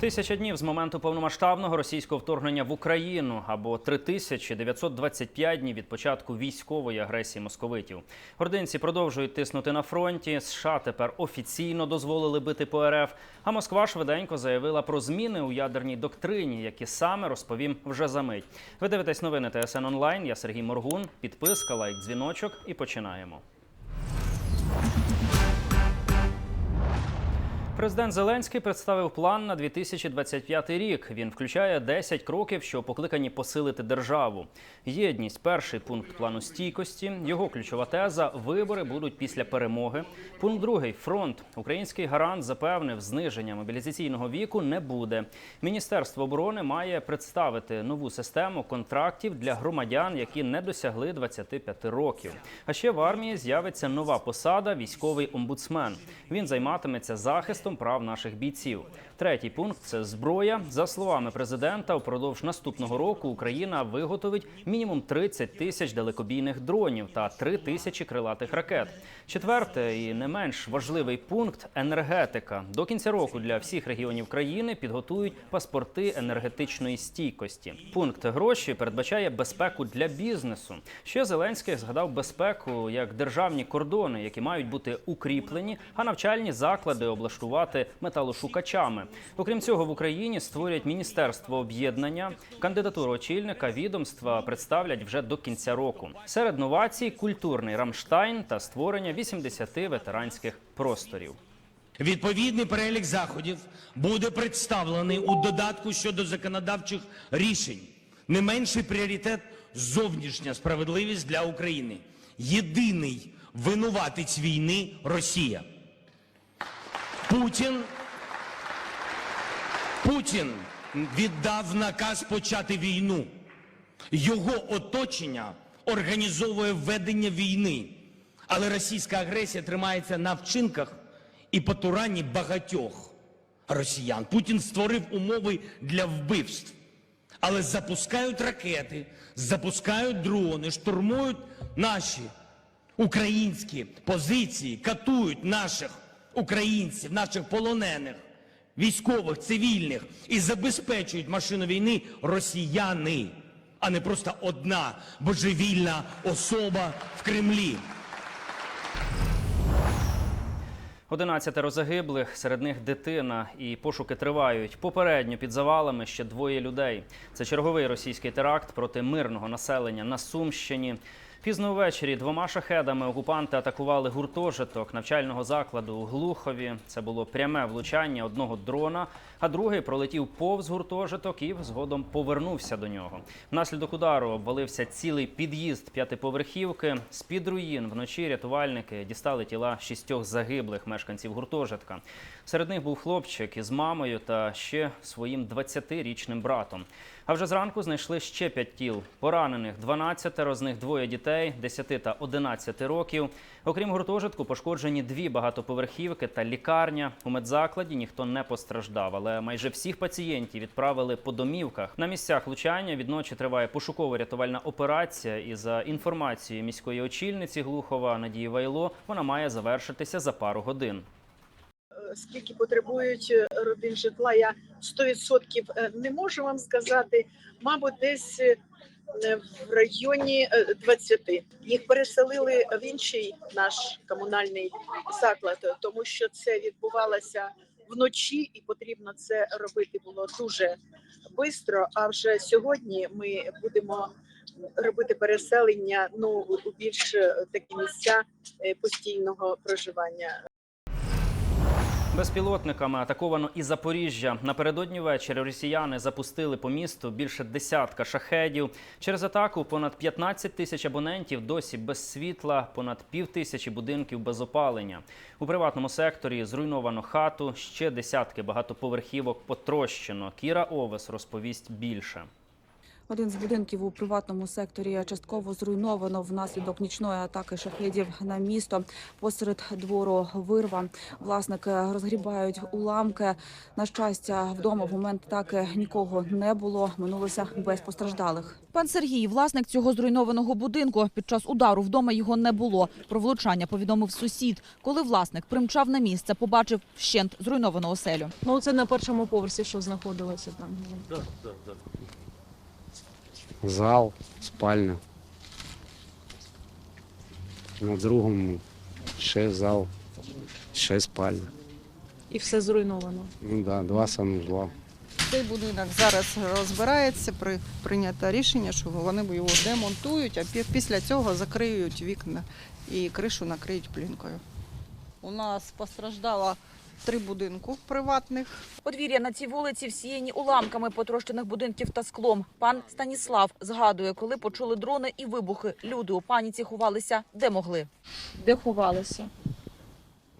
Тисяча днів з моменту повномасштабного російського вторгнення в Україну або 3925 днів від початку військової агресії московитів. Гординці продовжують тиснути на фронті. США тепер офіційно дозволили бити по РФ. А Москва швиденько заявила про зміни у ядерній доктрині, які саме розповім вже за мить. Ви дивитесь новини ТСН онлайн. Я Сергій Моргун. Підписка, лайк, дзвіночок і починаємо. Президент Зеленський представив план на 2025 рік. Він включає 10 кроків, що покликані посилити державу. Єдність перший пункт плану стійкості. Його ключова теза вибори будуть після перемоги. Пункт другий фронт. Український гарант запевнив, зниження мобілізаційного віку не буде. Міністерство оборони має представити нову систему контрактів для громадян, які не досягли 25 років. А ще в армії з'явиться нова посада військовий омбудсмен. Він займатиметься захистом прав наших бійців. Третій пункт це зброя. За словами президента, упродовж наступного року Україна виготовить мінімум 30 тисяч далекобійних дронів та 3 тисячі крилатих ракет. Четверте і не менш важливий пункт енергетика. До кінця року для всіх регіонів країни підготують паспорти енергетичної стійкості. Пункт гроші передбачає безпеку для бізнесу. Ще Зеленський згадав безпеку як державні кордони, які мають бути укріплені, а навчальні заклади облаштувати металошукачами. Окрім цього, в Україні створять міністерство об'єднання. Кандидатуру очільника відомства представлять вже до кінця року. Серед новацій культурний Рамштайн та створення 80 ветеранських просторів. Відповідний перелік заходів буде представлений у додатку щодо законодавчих рішень. Не менший пріоритет зовнішня справедливість для України. Єдиний винуватець війни Росія. Путін Путін віддав наказ почати війну. Його оточення організовує ведення війни. Але російська агресія тримається на вчинках і потуранні багатьох росіян. Путін створив умови для вбивств. Але запускають ракети, запускають дрони, штурмують наші українські позиції, катують наших українців, наших полонених, військових, цивільних і забезпечують машину війни росіяни, а не просто одна божевільна особа в Кремлі. Одинадцятеро загиблих, серед них дитина, і пошуки тривають. Попередньо під завалами ще двоє людей. Це черговий російський теракт проти мирного населення на Сумщині. Пізно ввечері двома шахедами окупанти атакували гуртожиток навчального закладу у Глухові. Це було пряме влучання одного дрона, а другий пролетів повз гуртожиток і згодом повернувся до нього. Внаслідок удару обвалився цілий під'їзд п'ятиповерхівки. З під руїн вночі рятувальники дістали тіла шістьох загиблих мешканців гуртожитка. Серед них був хлопчик із мамою та ще своїм 20-річним братом. А вже зранку знайшли ще п'ять тіл. Поранених 12, з них двоє дітей 10 та 11 років. Окрім гуртожитку, пошкоджені дві багатоповерхівки та лікарня. У медзакладі ніхто не постраждав, але майже всіх пацієнтів відправили по домівках. На місцях влучання відночі триває пошуково-рятувальна операція. І за інформацією міської очільниці Глухова Надії Вайло, вона має завершитися за пару годин. Скільки потребують е, родин житла, я 100% не можу вам сказати. Мабуть, десь е, в районі е, 20. Їх переселили в інший наш комунальний заклад, тому що це відбувалося вночі, і потрібно це робити було дуже швидко. А вже сьогодні ми будемо робити переселення ну у більш е, такі місця е, постійного проживання. Безпілотниками атаковано і Запоріжжя. Напередодні ввечері росіяни запустили по місту більше десятка шахедів. Через атаку понад 15 тисяч абонентів досі без світла, понад пів тисячі будинків без опалення. У приватному секторі зруйновано хату, ще десятки багатоповерхівок потрощено. Кіра Овес розповість більше. Один з будинків у приватному секторі частково зруйновано внаслідок нічної атаки шахедів на місто. Посеред двору вирва. Власники розгрібають уламки. На щастя, вдома в момент атаки нікого не було. Минулося без постраждалих. Пан Сергій, власник цього зруйнованого будинку. Під час удару вдома його не було. Про влучання повідомив сусід. Коли власник примчав на місце, побачив вщент зруйновану оселю. Ну, це на першому поверсі, що знаходилося там. Зал, спальня. На другому ще зал, ще спальня. І все зруйновано. Ну да, два санузла. Цей будинок зараз розбирається, при, прийнято рішення, що вони його демонтують, а після цього закриють вікна і кришу накриють плінкою. У нас постраждало три будинку приватних. Подвір'я на цій вулиці всіяні уламками потрощених будинків та склом. Пан Станіслав згадує, коли почули дрони і вибухи. Люди у паніці ховалися де могли. Де ховалися?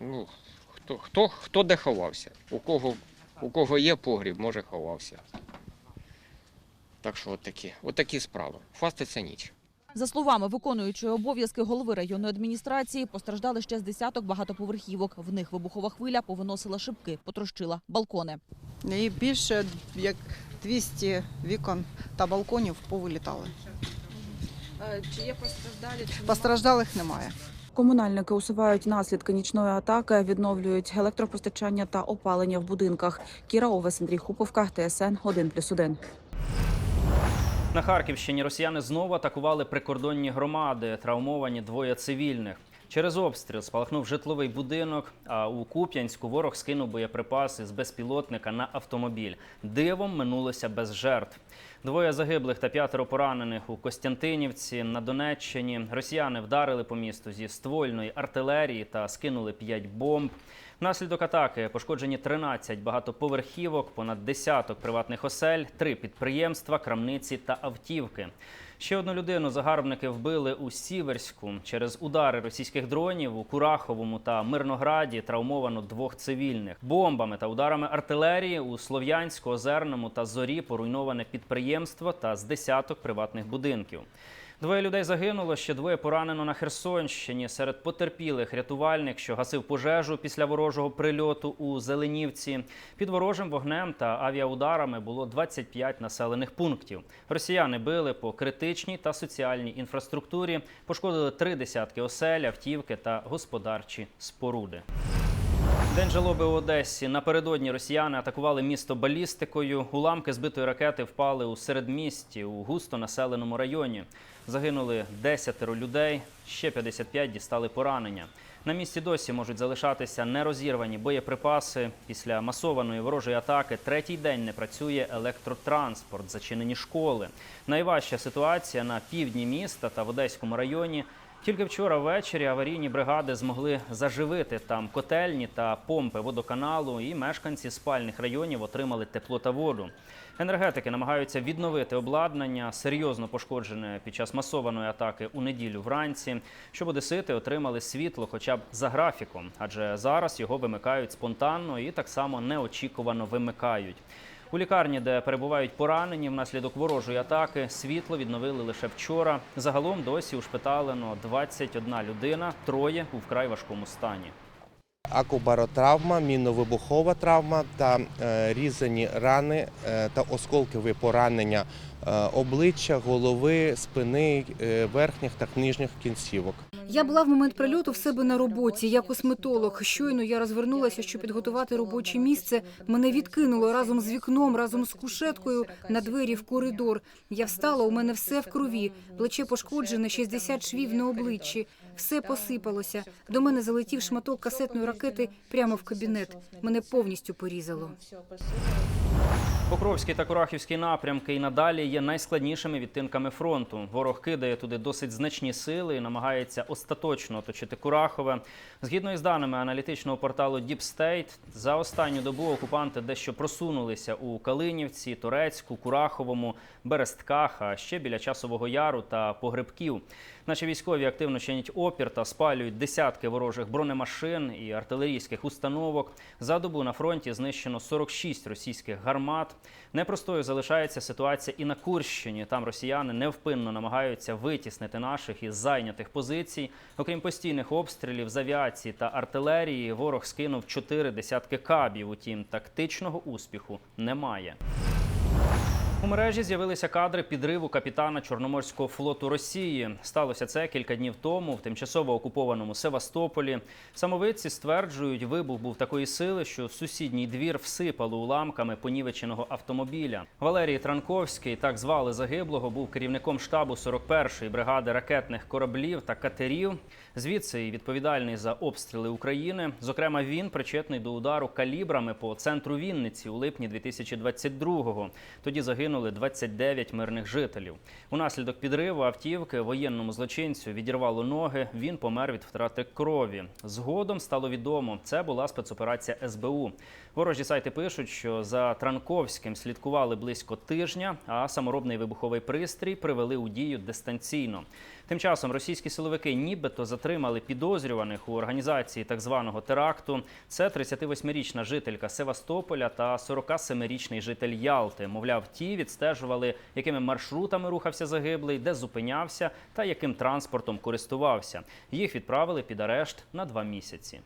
Ну, хто, хто, хто де ховався? У кого, у кого є погріб, може ховався. Так що отакі, отакі справи. Фаститься ніч. За словами виконуючої обов'язки голови районної адміністрації, постраждали ще з десяток багатоповерхівок. В них вибухова хвиля повиносила шибки, потрощила балкони. І більше як 200 вікон та балконів повилітали. Чи є постраждалі? Постраждалих немає. Комунальники усувають наслідки нічної атаки, відновлюють електропостачання та опалення в будинках. Кіра Овес, Андрій Хуповка, ТСН 1+,1. На Харківщині росіяни знову атакували прикордонні громади, травмовані двоє цивільних. Через обстріл спалахнув житловий будинок. А у Куп'янську ворог скинув боєприпаси з безпілотника на автомобіль. Дивом минулося без жертв. Двоє загиблих та п'ятеро поранених у Костянтинівці на Донеччині. Росіяни вдарили по місту зі ствольної артилерії та скинули п'ять бомб. Внаслідок атаки пошкоджені 13 багатоповерхівок, понад десяток приватних осель, три підприємства, крамниці та автівки. Ще одну людину загарбники вбили у Сіверську. Через удари російських дронів у Кураховому та Мирнограді травмовано двох цивільних. Бомбами та ударами артилерії у Слов'янську, Озерному та Зорі поруйноване підприємство та з десяток приватних будинків. Двоє людей загинуло, ще двоє поранено на Херсонщині. Серед потерпілих рятувальник, що гасив пожежу після ворожого прильоту у Зеленівці. Під ворожим вогнем та авіаударами було 25 населених пунктів. Росіяни били по критичній та соціальній інфраструктурі, пошкодили три десятки осель, автівки та господарчі споруди. День жалоби у Одесі. Напередодні росіяни атакували місто балістикою. Уламки збитої ракети впали у середмісті у густо населеному районі. Загинули 10 людей, ще 55 дістали поранення. На місці досі можуть залишатися нерозірвані боєприпаси. Після масованої ворожої атаки третій день не працює електротранспорт, зачинені школи. Найважча ситуація на півдні міста та в Одеському районі. Тільки вчора ввечері аварійні бригади змогли заживити там котельні та помпи водоканалу, і мешканці спальних районів отримали тепло та воду. Енергетики намагаються відновити обладнання, серйозно пошкоджене під час масованої атаки у неділю вранці, щоб одесити отримали світло хоча б за графіком, адже зараз його вимикають спонтанно і так само неочікувано вимикають. У лікарні, де перебувають поранені внаслідок ворожої атаки, світло відновили лише вчора. Загалом досі ушпиталено 21 людина, троє у вкрай важкому стані. Акубаротравма, мінно-вибухова травма та е, різані рани е, та осколкові поранення е, обличчя, голови, спини, верхніх та нижніх кінцівок. Я була в момент прильоту в себе на роботі, як косметолог. Щойно я розвернулася, щоб підготувати робоче місце. Мене відкинуло разом з вікном, разом з кушеткою на двері в коридор. Я встала, у мене все в крові. Плече пошкоджене, 60 швів на обличчі. Все посипалося. До мене залетів шматок касетної ракети прямо в кабінет. Мене повністю порізало. Покровський та Курахівський напрямки і надалі є найскладнішими відтинками фронту. Ворог кидає туди досить значні сили і намагається остаточно оточити Курахове. Згідно із даними аналітичного порталу Deep State, за останню добу окупанти дещо просунулися у Калинівці, Турецьку, Кураховому, Берестках, а ще біля Часового Яру та Погребків. Наші військові активно чинять опір та спалюють десятки ворожих бронемашин і артилерійських установок. За добу на фронті знищено 46 російських гармат. Непростою залишається ситуація і на Курщині. Там росіяни невпинно намагаються витіснити наших із зайнятих позицій. Окрім постійних обстрілів з авіації та артилерії, ворог скинув чотири десятки кабів. Утім, тактичного успіху немає. У мережі з'явилися кадри підриву капітана Чорноморського флоту Росії. Сталося це кілька днів тому в тимчасово окупованому Севастополі. Самовидці стверджують, вибух був такої сили, що сусідній двір всипало уламками понівеченого автомобіля. Валерій Транковський, так звали загиблого, був керівником штабу 41-ї бригади ракетних кораблів та катерів. Звідси і відповідальний за обстріли України. Зокрема, він причетний до удару калібрами по центру Вінниці у липні 2022-го. Тоді загинули 29 мирних жителів. Унаслідок підриву автівки воєнному злочинцю відірвало ноги. Він помер від втрати крові. Згодом стало відомо, це була спецоперація СБУ. Ворожі сайти пишуть, що за Транковським слідкували близько тижня, а саморобний вибуховий пристрій привели у дію дистанційно. Тим часом російські силовики нібито затримали підозрюваних у організації так званого теракту. Це 38-річна жителька Севастополя та 47-річний житель Ялти. Мовляв, ті відстежували, якими маршрутами рухався загиблий, де зупинявся та яким транспортом користувався. Їх відправили під арешт на два місяці.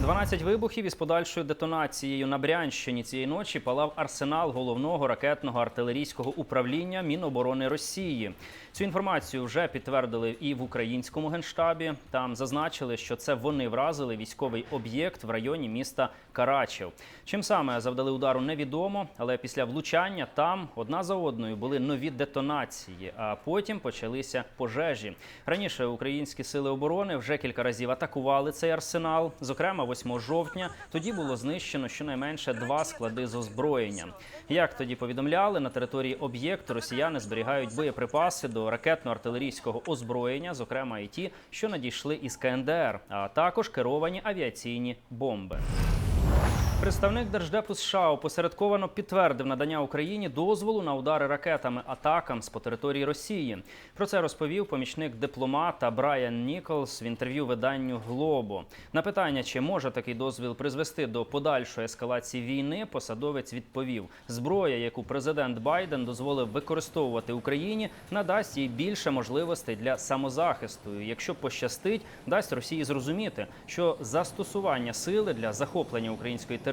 12 вибухів із подальшою детонацією на Брянщині цієї ночі палав арсенал головного ракетного артилерійського управління Міноборони Росії. Цю інформацію вже підтвердили і в українському генштабі. Там зазначили, що це вони вразили військовий об'єкт в районі міста Карачев. Чим саме завдали удару, невідомо, але після влучання там одна за одною були нові детонації, а потім почалися пожежі. Раніше українські сили оборони вже кілька разів атакували цей арсенал. Зокрема, 8 жовтня тоді було знищено щонайменше два склади з озброєнням. Як тоді повідомляли, на території об'єкту росіяни зберігають боєприпаси до ракетно-артилерійського озброєння, зокрема і ті, що надійшли із КНДР, а також керовані авіаційні бомби. Представник Держдепу США опосередковано підтвердив надання Україні дозволу на удари ракетами атакам з по території Росії. Про це розповів помічник дипломата Брайан Ніколс в інтерв'ю виданню Глобо. На питання, чи може такий дозвіл призвести до подальшої ескалації війни, посадовець відповів: зброя, яку президент Байден дозволив використовувати Україні, надасть їй більше можливостей для самозахисту. І Якщо пощастить, дасть Росії зрозуміти, що застосування сили для захоплення української території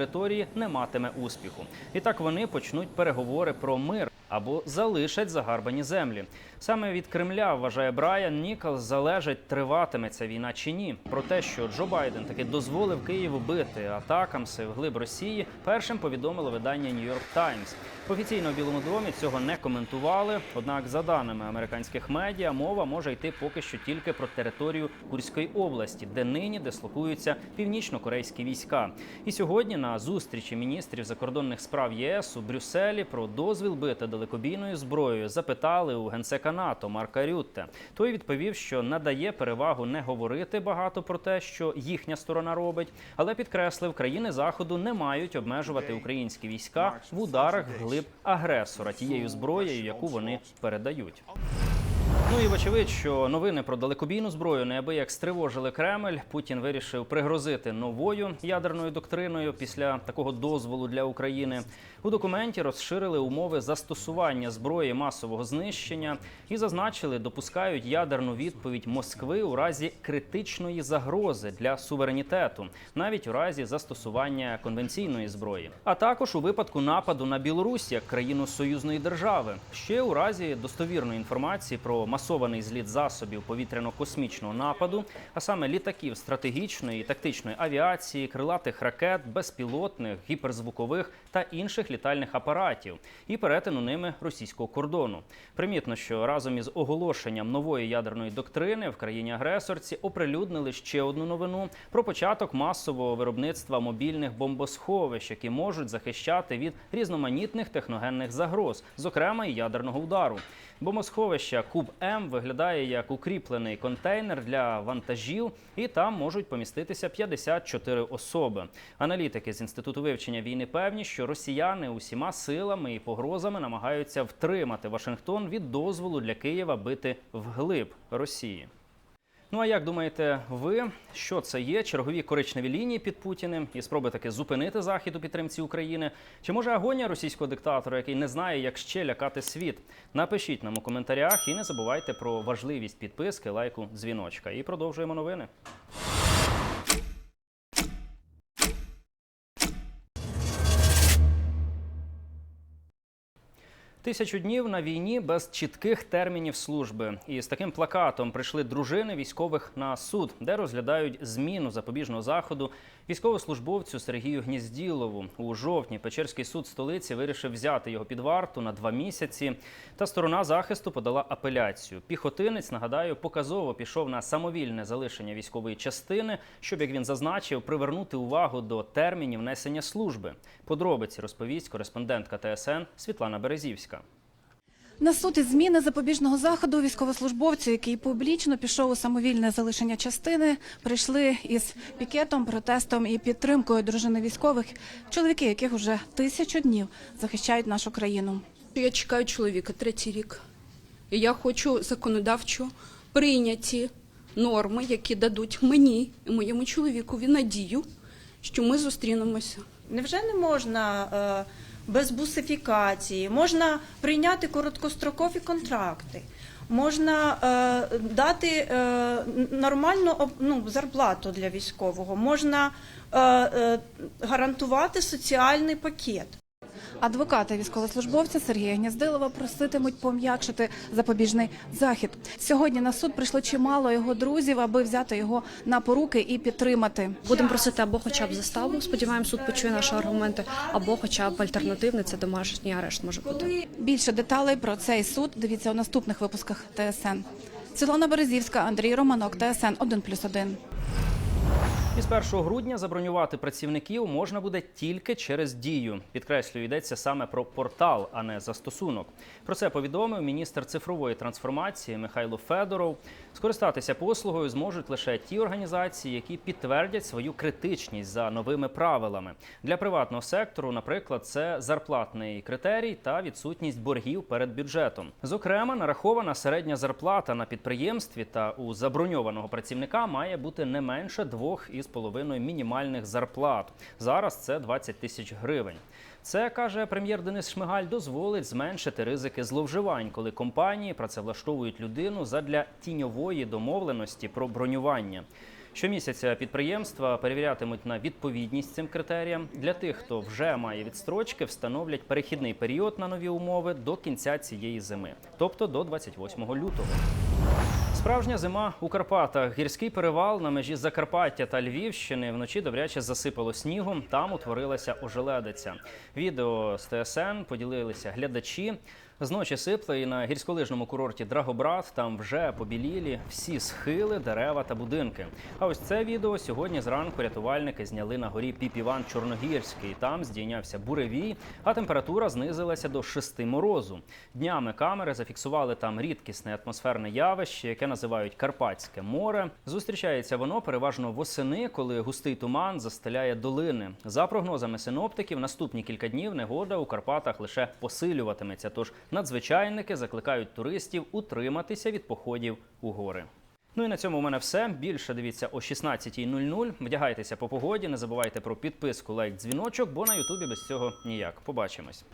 не матиме успіху. І так вони почнуть переговори про мир або залишать загарбані землі. Саме від Кремля вважає Брайан Ніколс, залежить, триватиме ця війна чи ні. Про те, що Джо Байден таки дозволив Києву бити атакамси в глиб Росії, першим повідомило видання York Times. Офіційно в Білому домі цього не коментували. Однак, за даними американських медіа, мова може йти поки що тільки про територію Курської області, де нині дислокуються північно-корейські війська. І сьогодні на зустрічі міністрів закордонних справ ЄС у Брюсселі про дозвіл бити далекобійною зброєю запитали у генсека НАТО Марка Рютте. Той відповів, що надає перевагу не говорити багато про те, що їхня сторона робить, але підкреслив, країни заходу не мають обмежувати українські війська в ударах глиб агресора тією зброєю, яку вони передають. Ну і вочевидь, що новини про далекобійну зброю неабияк стривожили Кремль. Путін вирішив пригрозити новою ядерною доктриною після такого дозволу для України. У документі розширили умови застосування зброї масового знищення і зазначили, допускають ядерну відповідь Москви у разі критичної загрози для суверенітету, навіть у разі застосування конвенційної зброї, а також у випадку нападу на Білорусь як країну союзної держави, ще у разі достовірної інформації про масований зліт засобів повітряно-космічного нападу, а саме літаків стратегічної і тактичної авіації, крилатих ракет, безпілотних, гіперзвукових та інших літальних апаратів і перетину ними російського кордону. Примітно, що разом із оголошенням нової ядерної доктрини в країні агресорці оприлюднили ще одну новину про початок масового виробництва мобільних бомбосховищ, які можуть захищати від різноманітних техногенних загроз, зокрема і ядерного удару. Бомосховище Куб М виглядає як укріплений контейнер для вантажів, і там можуть поміститися 54 особи. Аналітики з інституту вивчення війни певні, що росіяни усіма силами і погрозами намагаються втримати Вашингтон від дозволу для Києва бити вглиб Росії. Ну а як думаєте ви, що це є чергові коричневі лінії під Путіним і спроби таки зупинити захід у підтримці України? Чи може агонія російського диктатора, який не знає, як ще лякати світ? Напишіть нам у коментарях і не забувайте про важливість підписки, лайку, дзвіночка. І продовжуємо новини. Тисячу днів на війні без чітких термінів служби. І з таким плакатом прийшли дружини військових на суд, де розглядають зміну запобіжного заходу військовослужбовцю Сергію Гнізділову. У жовтні Печерський суд столиці вирішив взяти його під варту на два місяці. Та сторона захисту подала апеляцію. Піхотинець, нагадаю, показово пішов на самовільне залишення військової частини, щоб як він зазначив, привернути увагу до термінів несення служби. Подробиці розповість кореспондентка ТСН Світлана Березівська. На суд із зміни запобіжного заходу військовослужбовцю, який публічно пішов у самовільне залишення частини, прийшли із пікетом, протестом і підтримкою дружини військових, чоловіки, яких уже тисячу днів захищають нашу країну. Я чекаю чоловіка третій рік. І я хочу законодавчо прийняті норми, які дадуть мені і моєму чоловікові надію, що ми зустрінемося. Невже не можна е, без бусифікації, можна прийняти короткострокові контракти, можна е, дати е, нормальну ну, зарплату для військового, можна е, е, гарантувати соціальний пакет. Адвокати військовослужбовця Сергія Гніздилова проситимуть пом'якшити запобіжний захід. Сьогодні на суд прийшло чимало його друзів, аби взяти його на поруки і підтримати. Будемо просити або хоча б заставу. Сподіваємось, суд почує наші аргументи, або хоча б альтернативний це домашній арешт може бути. Більше деталей про цей суд дивіться у наступних випусках ТСН. Світлана Березівська, Андрій Романок, ТСН 1+,1. Із 1 грудня забронювати працівників можна буде тільки через дію. Підкреслюю, йдеться саме про портал, а не застосунок. Про це повідомив міністр цифрової трансформації Михайло Федоров. Скористатися послугою зможуть лише ті організації, які підтвердять свою критичність за новими правилами. Для приватного сектору, наприклад, це зарплатний критерій та відсутність боргів перед бюджетом. Зокрема, нарахована середня зарплата на підприємстві та у заброньованого працівника має бути не менше двох із половиною мінімальних зарплат. Зараз це 20 тисяч гривень. Це каже прем'єр Денис Шмигаль, дозволить зменшити ризики зловживань, коли компанії працевлаштовують людину задля тіньової домовленості про бронювання. Щомісяця підприємства перевірятимуть на відповідність цим критеріям. Для тих, хто вже має відстрочки, встановлять перехідний період на нові умови до кінця цієї зими, тобто до 28 лютого. Справжня зима у Карпатах. Гірський перевал на межі Закарпаття та Львівщини вночі добряче засипало снігом. Там утворилася ожеледиця. Відео з ТСН поділилися глядачі. Зночі сипле і на гірськолижному курорті Драгобрат там вже побілілі всі схили, дерева та будинки. А ось це відео сьогодні зранку рятувальники зняли на горі Піп-Іван Чорногірський. Там здійнявся буревій, а температура знизилася до 6 морозу. Днями камери зафіксували там рідкісне атмосферне явище, яке називають Карпатське море. Зустрічається воно переважно восени, коли густий туман застеляє долини. За прогнозами синоптиків, наступні кілька днів негода у Карпатах лише посилюватиметься. Тож надзвичайники закликають туристів утриматися від походів у гори. Ну і на цьому у мене все. Більше дивіться о 16.00. Вдягайтеся по погоді. Не забувайте про підписку, лайк, дзвіночок, бо на Ютубі без цього ніяк. Побачимось.